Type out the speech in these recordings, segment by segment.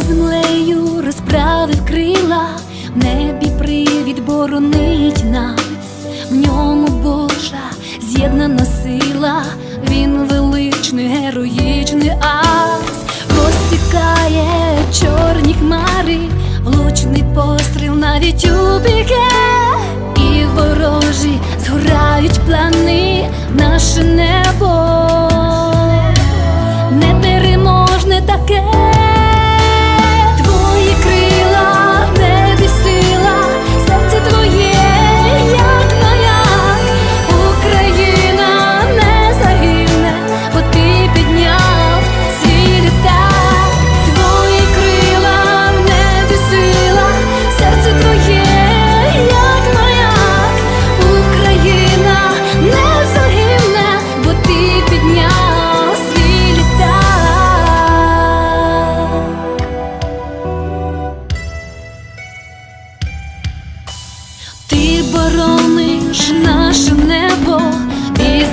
землею розправив крила, в небі привід боронить нас, в ньому Божа з'єднана сила, він величний, героїчний ас, розсікає чорні хмари, влучний постріл навіть у біке і ворожі згорають плани, наше небо.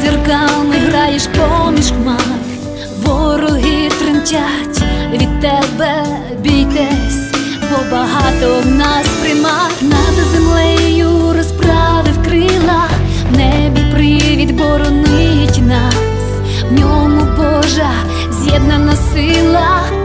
Зірками граєш поміж хмар. Вороги тремтять від тебе, бійтесь, бо багато в нас примар над землею розправив крила, в небі привід боронить нас, в ньому Божа з'єднана сила.